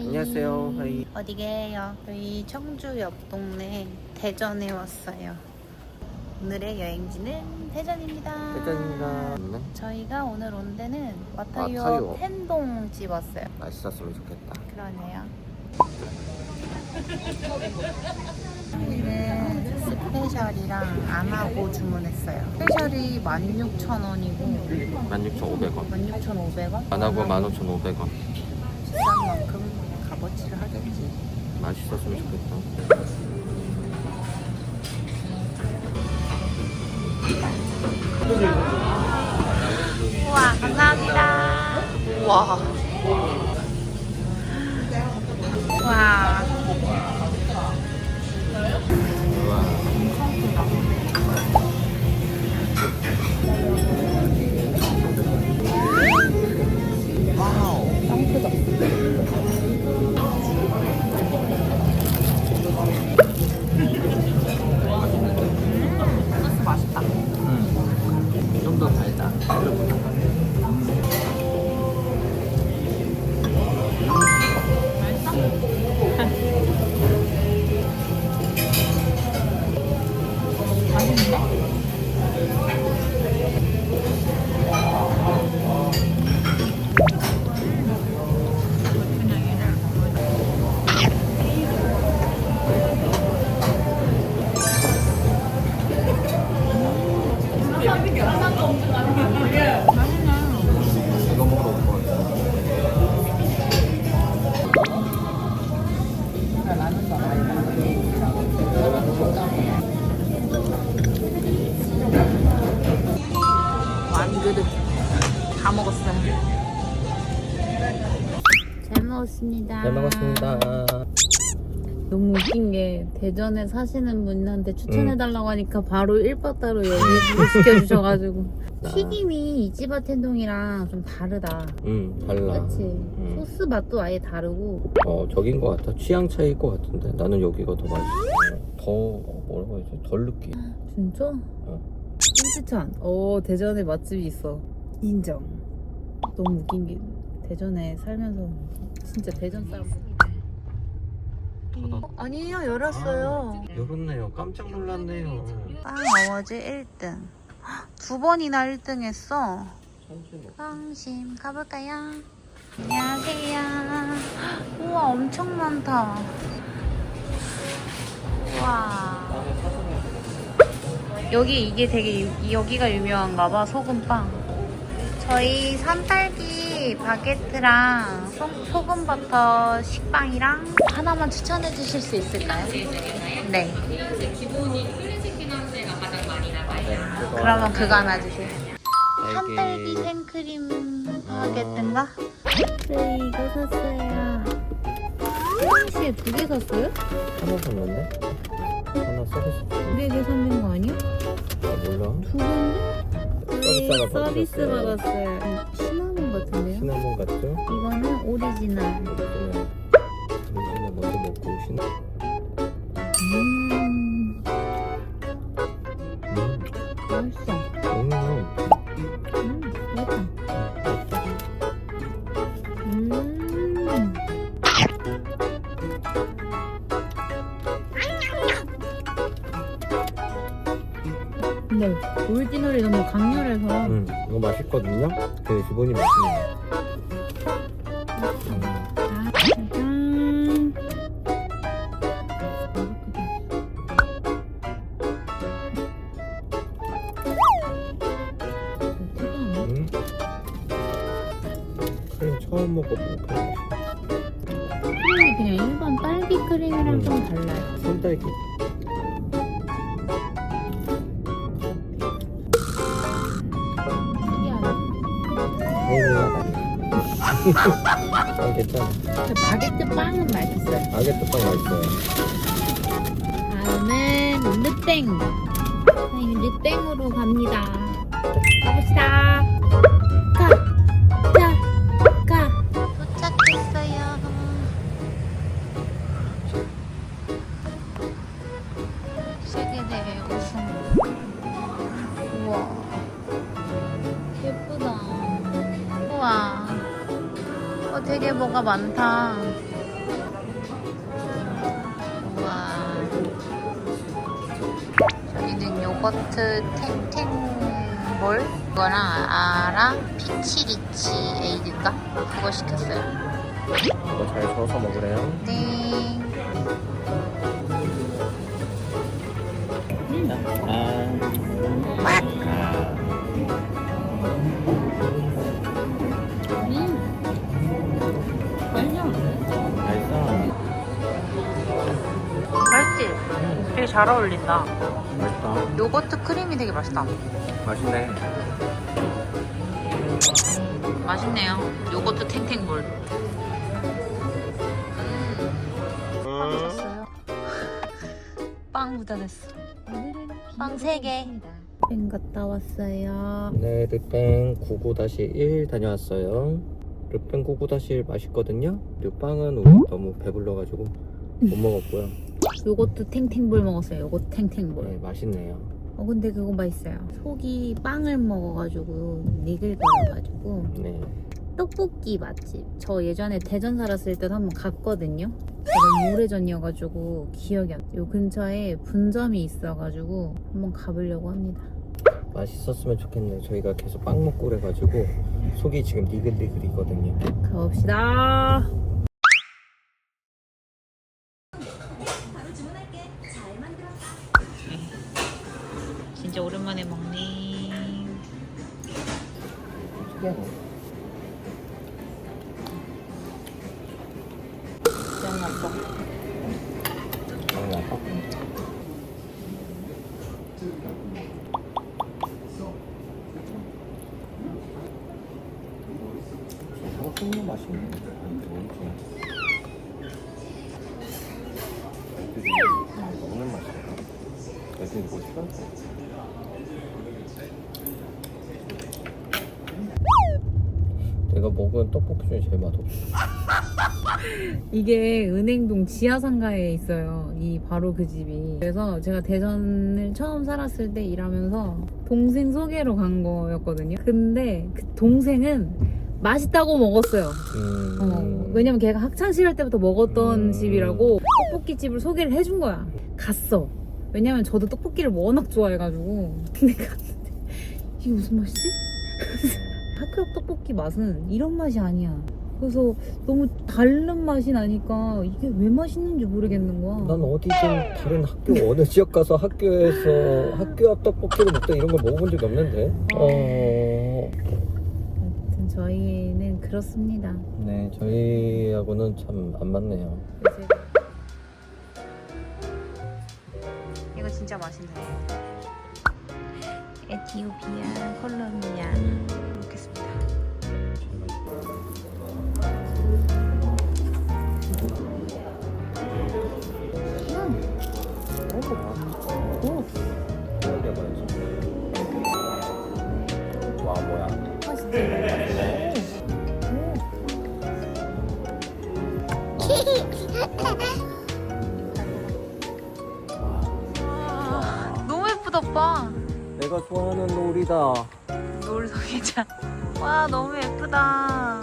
안녕하세요. 하이. 어디게요? 저희 청주 옆 동네 대전에 왔어요. 오늘의 여행지는 대전입니다. 대전입니다. 저희가 오늘 온 데는 와타유어 와타유어. 텐동 집 왔어요. 맛있었으면 좋겠다. 그러네요. 저희는 스페셜이랑 안 하고 주문했어요. 스페셜이 16,000원이고 16,500원. 16,500원? 안 하고 15,500원. 값어치를 하겠지. 맛있었으면 좋겠다. 우와, 감사합니다. 와. 와. 우와. 빵 크다. 너무 웃긴 게 대전에 사시는 분한테 추천해달라고 하니까 바로 1바따로 여기 시켜주셔가지고 튀김이 이지바 텐동이랑 좀 다르다. 음, 달라. 그치? 소스 맛도 아예 다르고 어, 저긴 거 같아. 취향 차이일 것 같은데. 나는 여기가 더 맛있어. 더, 어, 뭐라고 해야지? 덜 느끼. 진짜? 어. 김치천. 어 대전에 맛집이 있어. 인정. 너무 웃긴 게 대전에 살면서 진짜 대전 사람. 닫아. 어, 아니에요 열었어요. 열었네요. 깜짝 놀랐네요. 빵 어워즈 1등. 두 번이나 1등 했어. 빵심 가볼까요? 안녕하세요. 우와 엄청 많다. 우와. 여기 이게 되게 유- 여기가 유명한가 봐 소금빵. 저희 산딸기 바게트랑 소, 소금 버터 식빵이랑 하나만 추천해 주실 수 있을까요? 네. 그러면 그거 하나 주세요. 산딸기 생크림 바게트인가? 네, 이거 샀어요. 화장실에 두개 샀어요? 하나 샀는데? 하나 서비스. 네개 샀는 거 아니야? 아, 몰라. 두 개인데? 서비스. 받았어요. 같은데요? 시나몬 같죠? 이거는 오리지널. 그러면 당신은 먼저 먹고 오시나? 음, 음, 맛있어. 음, 음, 맛있다. 음. 근데 오리지널이 너무 강렬해서 음, 이거 맛있거든요. 그 기본이 맛있네요. 아, 괜찮아. 근데 바게트 빵은 맛있어요. 바게트 빵 맛있어요. 다음은 르땡. 저희 르땡으로 갑니다. 가봅시다. 뭐가 많다. 와. 저기는 요거트 탱탱볼 이거랑 아랑 피치리치 에이드가 그거 시켰어요. 이거 잘 저어서 먹으래요. 네. 음, 아. 되게 잘 어울린다. 맛있다. 요거트 크림이 되게 맛있다. 맛있네. 맛있네요. 요거트 탱탱볼. 빵 샀어요. 빵 묻어냈어. 빵 3개. 뺑 갔다 왔어요. 네, 르팽 99-1 다녀왔어요. 르팽 99-1 맛있거든요. 이 빵은 오늘 너무 배불러가지고 못 먹었고요. 요거트 탱탱볼 먹었어요. 요거트 탱탱볼. 네, 맛있네요. 어 근데 그거 맛있어요. 속이 빵을 먹어가지고 니글거려가지고 네. 떡볶이 맛집. 저 예전에 대전 살았을 때도 한번 갔거든요. 너무 오래전이어가지고 기억이 안. 요 근처에 분점이 있어가지고 한번 가보려고 합니다. 맛있었으면 좋겠네요. 저희가 계속 빵 먹고 그래가지고 속이 지금 니글니글이거든요. 가봅시다. Yeah. 이게 은행동 지하상가에 있어요. 이 바로 그 집이. 그래서 제가 대전을 처음 살았을 때 일하면서 동생 소개로 간 거였거든요. 근데 그 동생은 맛있다고 먹었어요. 음... 어, 왜냐면 걔가 학창 시절 때부터 먹었던 음. 집이라고 떡볶이 집을 소개를 해준 거야. 갔어. 왜냐면 저도 떡볶이를 워낙 좋아해가지고. 근데 갔는데 이게 무슨 맛이지? 학교 앞 떡볶이 맛은 이런 맛이 아니야. 그래서 너무 다른 맛이 나니까 이게 왜 맛있는지 모르겠는 거야. 난 어디든 다른 학교 어느 지역 가서 학교에서 학교 앞 떡볶이를 먹다 이런 걸 먹어본 적이 없는데. 어. 아무튼 저희는 그렇습니다. 네, 저희하고는 참 안 맞네요. 이거 진짜 맛있네. 에티오피아, 콜롬비아 먹겠습니다. 좋아하는 놀이다. 성애자. 와, 너무 예쁘다.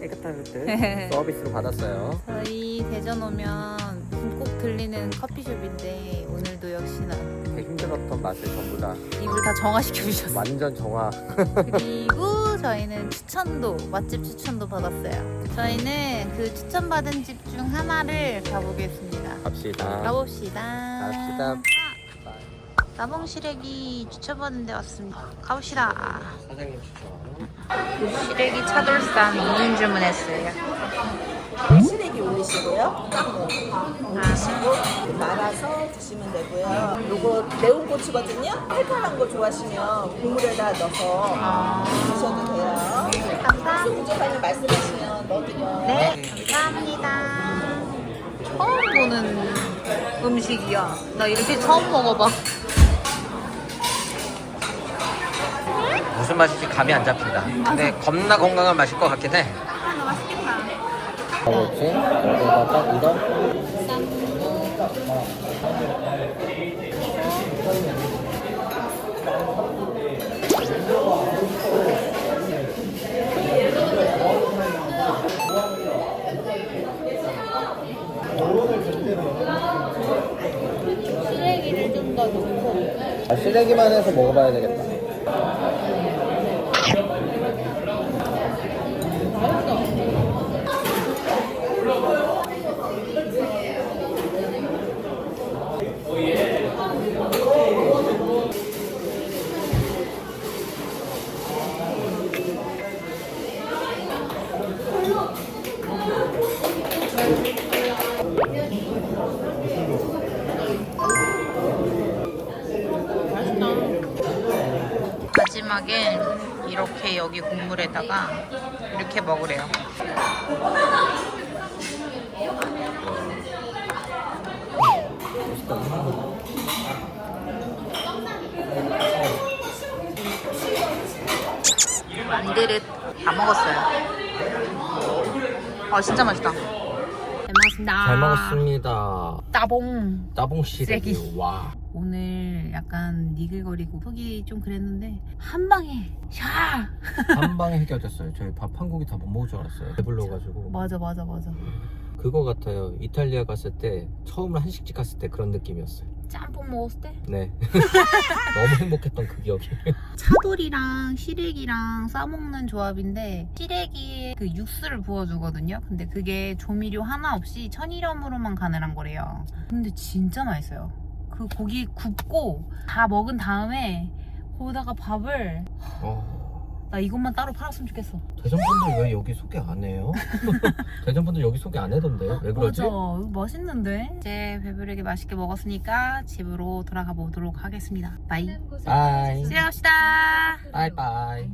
깨끗할 때 서비스로 받았어요. 저희 대전 오면 꼭 들리는 커피숍인데 오늘도 역시나 되게 힘들었던 맛을 전부 다 입을 다 정화시켜 주셨어요. 완전 정화. 그리고 저희는 추천도 맛집 추천도 받았어요. 저희는 그 추천받은 집 중 하나를 가보겠습니다. 갑시다. 가봅시다. 갑시다. 나봉 시래기 추천받은 데 왔습니다. 가봅시다. 사장님 추천. 시래기 차돌쌈 2인 주문했어요. 시래기 올리시고요. 깐무 올리시고 말아서 드시면 되고요. 요거 매운 고추거든요. 칼칼한 거 좋아하시면 국물에다 넣어서 드셔도 돼요. 감사합니다. 부족하면 말씀하시면 넣어드려요. 네, 감사합니다. 처음 보는 음식이야. 나 이렇게 처음 먹어봐. 무슨 맛인지 감이 안 잡힌다. 근데 겁나 건강한 맛일 것 같긴 해. 뭐지? 여기다가 이거? 시래기를 좀 더 넣고 아, 시래기만 해서 먹어봐야 되겠다. Thank you. 마지막에 이렇게 여기 국물에다가 이렇게 먹으래요. 만드릇 다 먹었어요. 아 진짜 맛있다. 잘 먹었습니다. 잘 먹었습니다. 따봉. 따봉 시래기. 시래기. 와. 오늘 약간 니글거리고 속이 좀 그랬는데 한 방에 샤. 한 방에 해결됐어요. 저희 밥 한 고기 다 못 먹을 줄 알았어요. 배불러가지고. 맞아 맞아 맞아. 그거 같아요. 이탈리아 갔을 때 처음으로 한식집 갔을 때 그런 느낌이었어요. 짬뽕 먹었을 때 네. 너무 행복했던 그 기억이. 차돌이랑 시래기랑 싸먹는 조합인데 시래기에 그 육수를 부어주거든요. 근데 그게 조미료 하나 없이 천일염으로만 가능한 거래요. 근데 진짜 맛있어요. 그 고기 굽고 다 먹은 다음에 거기다가 밥을 어. 나 이것만 따로 팔았으면 좋겠어. 대전분들 왜 여기 소개 안 해요? 대전분들 여기 소개 안 해던데요? 왜 그러지? 맞아. 이거 맛있는데? 이제 배부르게 맛있게 먹었으니까 집으로 돌아가 보도록 하겠습니다. 바이. 바이. 수고하셨습니다. 바이바이.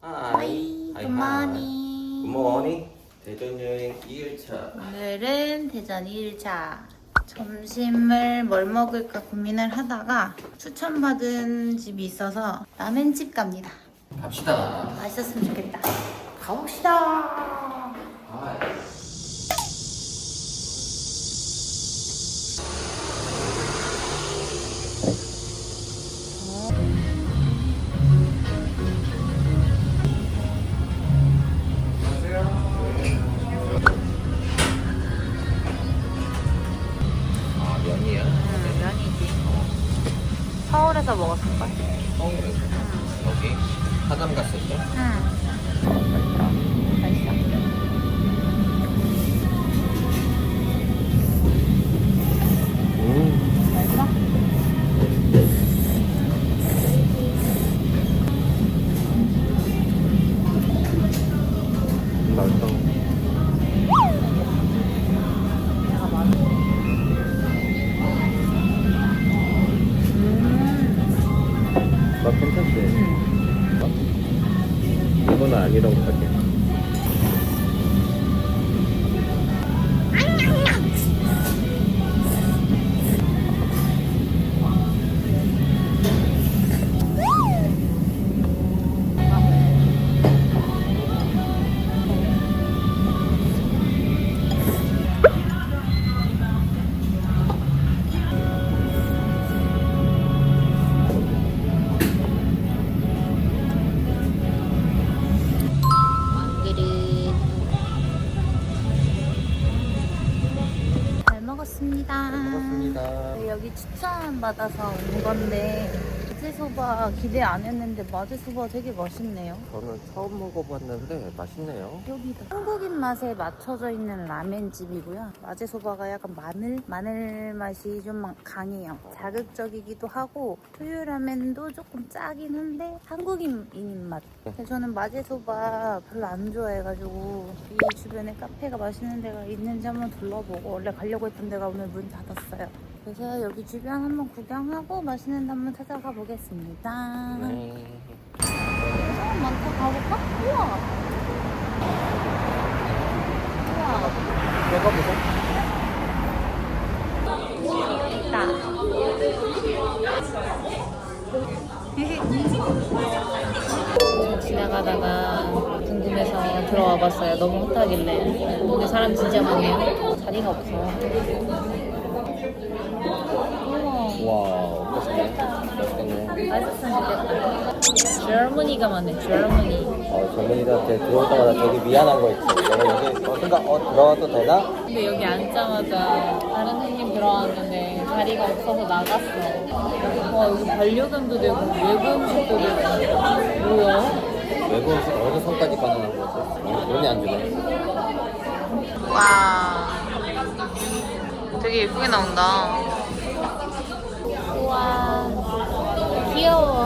바이. 굿모닝. 굿모닝. 대전 여행 2일차. 오늘은 대전 2일차. 점심을 뭘 먹을까 고민을 하다가 추천받은 집이 있어서 라멘집 갑니다. 갑시다. 맛있었으면 좋겠다. 가봅시다. 아, 먹었습니다. 네, 여기 추천 받아서 온 건데 마제소바 기대 안 했는데 마제소바 되게 맛있네요. 저는 처음 먹어봤는데 맛있네요. 여기다 한국인 맛에 맞춰져 있는 라멘집이고요. 마제소바가 약간 마늘 마늘 맛이 좀 강해요. 자극적이기도 하고 투유 라멘도 조금 짜긴 한데 한국인인 맛. 근데 저는 마제소바 별로 안 좋아해가지고 이 주변에 카페가 맛있는 데가 있는지 한번 둘러보고 원래 가려고 했던 데가 오늘 문 닫았어요. 그래서 여기 주변 한번 구경하고 맛있는 데 한번 찾아가 보겠습니다. 네. 사람 많다 가볼까? 우와. 우와. 먹어보자. 있다. 지나가다가 궁금해서 들어와 봤어요. 너무 핫하길래. 근데 사람 진짜 많네요. 자리가 없어. 우와. 와, 맛있겠다. 맛있으면 좋겠다. 젊은이가 많네, 젊은이. 어, 젊은이들한테 들어올 때마다 되게 미안한 거 있지. 내가 여기 어, 생각, 어, 들어와도 되나? 근데 여기 앉자마자 다른 손님 들어왔는데 자리가 없어서 나갔어. 와, 여기 반려견도 되고 외국 음식도 되고. 뭐야? 외국 음식 어느 선까지 가능한 거지? 어, 돈이 안 주네. 와. 되게 예쁘게 나온다. 우와. 귀여워.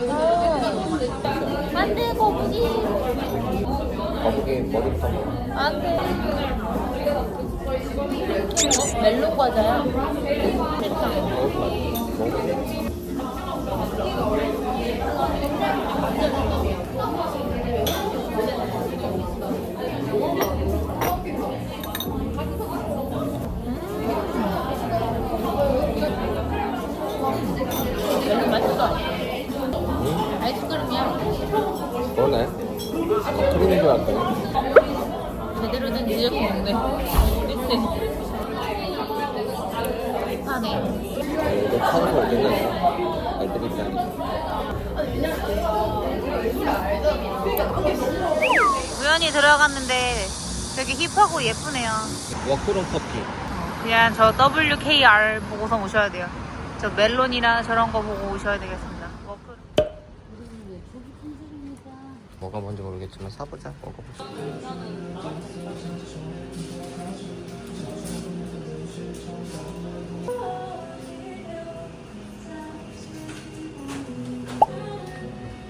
오. 안 돼, 거북이. 거북이 머리부터 먹어. 안 돼. 어? 멜론 과자야. 됐다. 먹어. 멜론 맛있어. 응? 아이스크림이야. 그러네. 알았더니. 제대로 된 디저트 먹네. 그치? 하네. 어, 이거 차에서 오겠네. 알들이 있잖아. 우연히 들어갔는데 되게 힙하고 예쁘네요. 워크룸 커피. 그냥 저 WKR 보고서 오셔야 돼요. 저 멜론이나 저런 거 보고 오셔야 되겠습니다. 워크. 뭐가 뭔지 모르겠지만 사보자. 먹어보자.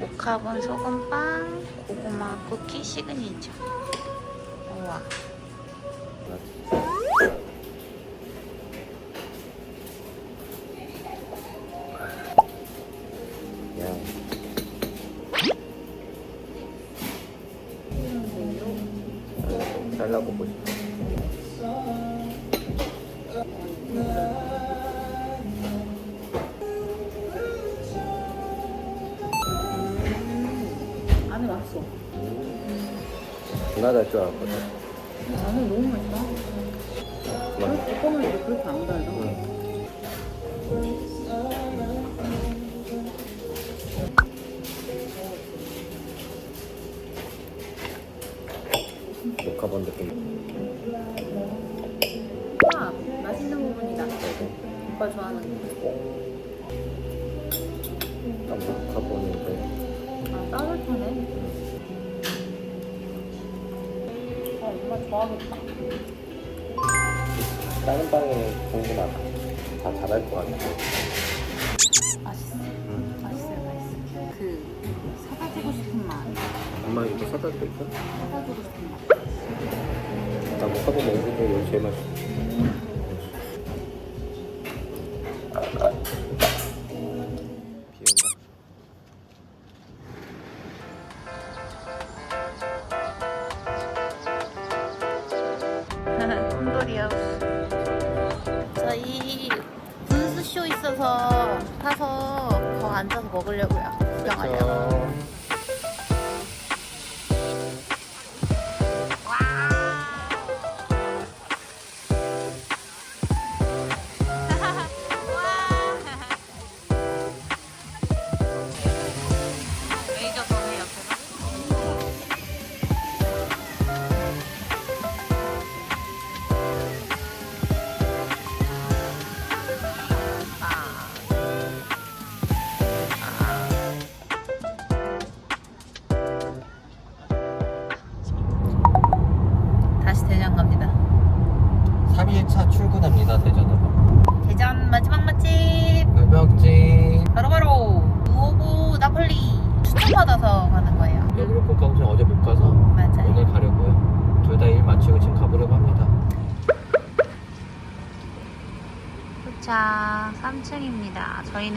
모카본 소금빵, 고구마 쿠키 시그니처. 그만. 뚜껑을 그렇게 안 달다. 같아. 맛있어. 응. 맛있어요, 맛있어. 그, 사다 주고 싶은 맛. 엄마 이거 사다 줄까? 사다 주고 싶은 맛. 나 모카본 먹는 게 제일 맛있어.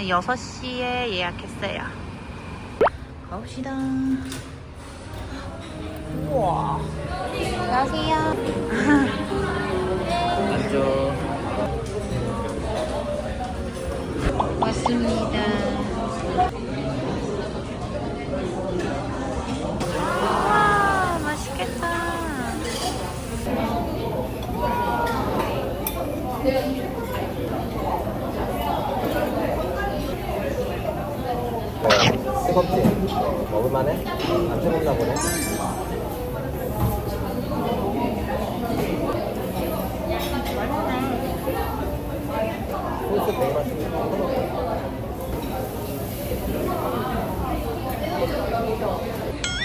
6시에 예약했어요. 가봅시다. 우와. 안녕하세요.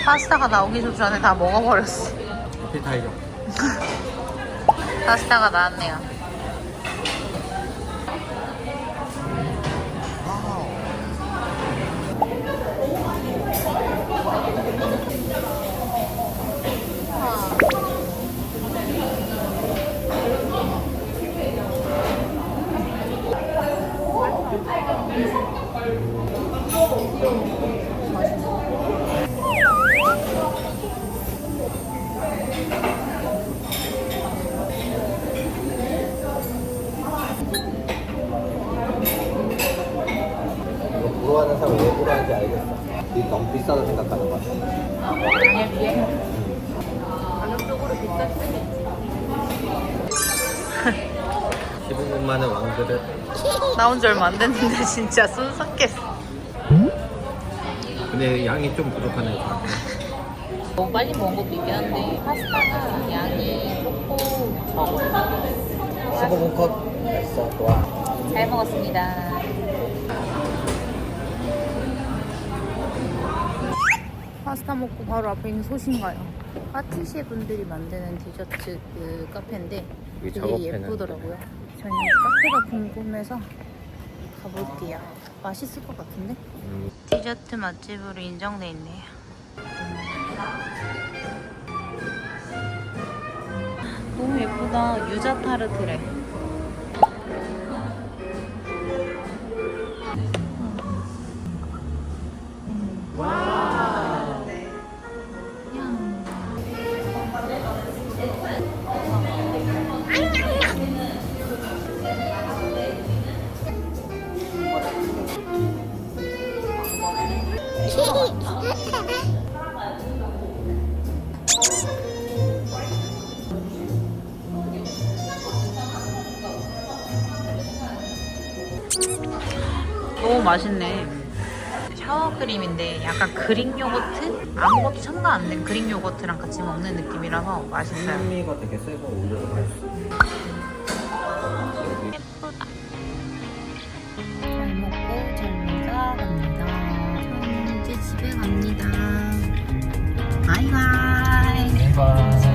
파스타가 나오기 전에 다 먹어버렸어. 에피타이저. 파스타가 나왔네요. 알겠어. 이 너무 비싸다 생각하는 거야. 양에 비해 가격적으로 비쌀 수도 있지. 15분 만에 왕그릇. 나온 지 얼마 안 됐는데 진짜 손 섞였어. 근데 양이 좀 부족하네. 너무 빨리 먹은 것도 있긴 한데 파스타가 양이 조금 적어. 15분 컷. 됐어. 좋아. 잘 먹었습니다. 파스타 먹고 바로 앞에 있는 소신가요? 파티시에 분들이 만드는 디저트 그 카페인데 되게 작업해는. 예쁘더라고요. 저는 카페가 궁금해서 가볼게요. 맛있을 것 같은데? 음, 디저트 맛집으로 인정돼 있네요. 너무 예쁘다. 유자 타르트래. 너무 맛있네. 샤워 크림인데 약간 그릭 요거트? 아무것도 첨가 안 된 그릭 요거트랑 같이 먹는 느낌이라서 맛있어요. 풍미가 되게 세서 올려도 맛있어. 예쁘다. 잘 먹고 잘 놀다 갑니다. 저는 이제 집에 갑니다. 바이바이. 대박.